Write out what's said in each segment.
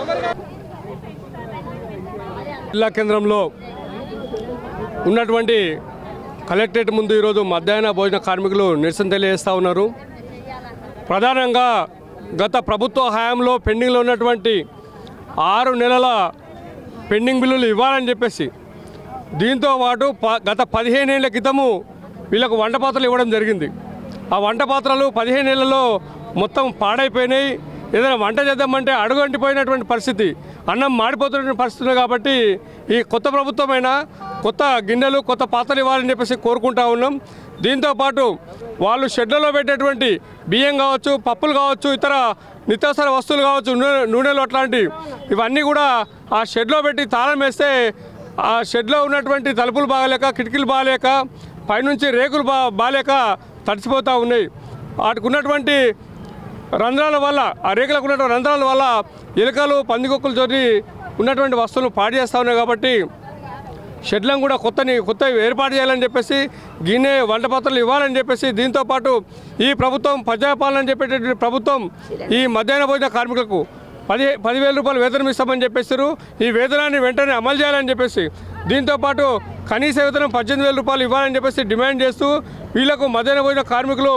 ఎవరు? జిల్లా కేంద్రంలో ఉన్నటువంటి కలెక్టరేట్ ముందు ఈరోజు మధ్యాహ్న భోజన కార్మికులు నిరసన తెలియజేస్తూ ఉన్నారు. ప్రధానంగా గత ప్రభుత్వ హయాంలో పెండింగ్లో ఉన్నటువంటి ఆరు నెలల పెండింగ్ బిల్లులు ఇవ్వాలని చెప్పేసి దీంతో పాటు ప గత పదిహేను ఏళ్ళ క్రితము వీళ్ళకు వంట పాత్రలు ఇవ్వడం జరిగింది. ఆ వంట పాత్రలు పదిహేను ఏళ్ళలో మొత్తం పాడైపోయినాయి. ఏదైనా వంట చేద్దామంటే అడుగంటిపోయినటువంటి పరిస్థితి. అన్నం మాడిపోతున్న పరిస్థితులు కాబట్టి ఈ కొత్త ప్రభుత్వమైనా కొత్త గిన్నెలు కొత్త పాత్రలు ఇవ్వాలని చెప్పేసి కోరుకుంటా ఉన్నాం. దీంతో పాటు వాళ్ళు షెడ్లలో పెట్టేటువంటి బియ్యం కావచ్చు పప్పులు కావచ్చు ఇతర నిత్యావసర వస్తువులు కావచ్చు నూనె నూనెలు అట్లాంటివి ఇవన్నీ కూడా ఆ షెడ్లో పెట్టి తాళం వేస్తే ఆ షెడ్లో ఉన్నటువంటి తలుపులు బాగలేక కిటికీలు బాగలేక పైనుంచి రేకులు బా బాలేక తడిసిపోతూ ఉన్నాయి. వాటికి ఉన్నటువంటి రంధ్రాల వల్ల ఆ రేకులకు ఉన్నటువంటి రంధ్రాల వల్ల ఎలుకలు పందికొక్కులతోటి ఉన్నటువంటి వస్తువులు పాడు చేస్తూ ఉన్నాయి కాబట్టి షెడ్లను కూడా కొత్తని కొత్త ఏర్పాటు చేయాలని చెప్పేసి గిన్నె వంట పాత్రలు ఇవ్వాలని చెప్పేసి దీంతో పాటు ఈ ప్రభుత్వం ప్రజాపాలన చెప్పేటటువంటి ప్రభుత్వం ఈ మధ్యాహ్న భోజన కార్మికులకు పది పదివేల రూపాయలు వేతనం ఇస్తామని చెప్పేసారు ఈ వేతనాన్ని వెంటనే అమలు చేయాలని చెప్పేసి దీంతో పాటు కనీస వేతనం పద్దెనిమిది వేల రూపాయలు ఇవ్వాలని చెప్పేసి డిమాండ్ చేస్తూ వీళ్ళకు మధ్యాహ్న భోజన కార్మికులు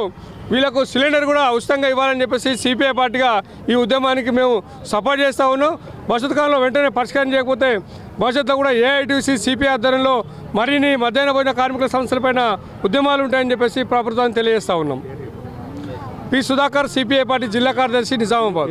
వీళ్ళకు సిలిండర్ కూడా ఉచితంగా ఇవ్వాలని చెప్పేసి సిపిఐ పార్టీగా ఈ ఉద్యమానికి మేము సపోర్ట్ చేస్తూ ఉన్నాం. భవిష్యత్ కాలంలో వెంటనే పరిష్కారం చేయకపోతే భవిష్యత్తులో కూడా ఏఐటీసీ సిపిఐ ఆధ్వర్యంలో మరిన్ని మధ్యాహ్న భోజన కార్మికుల సంస్థలపైన ఉద్యమాలు ఉంటాయని చెప్పేసి ప్రభుత్వాన్ని తెలియజేస్తూ ఉన్నాం. పి సుధాకర్ సిపిఐ పార్టీ జిల్లా కార్యదర్శి నిజామాబాద్.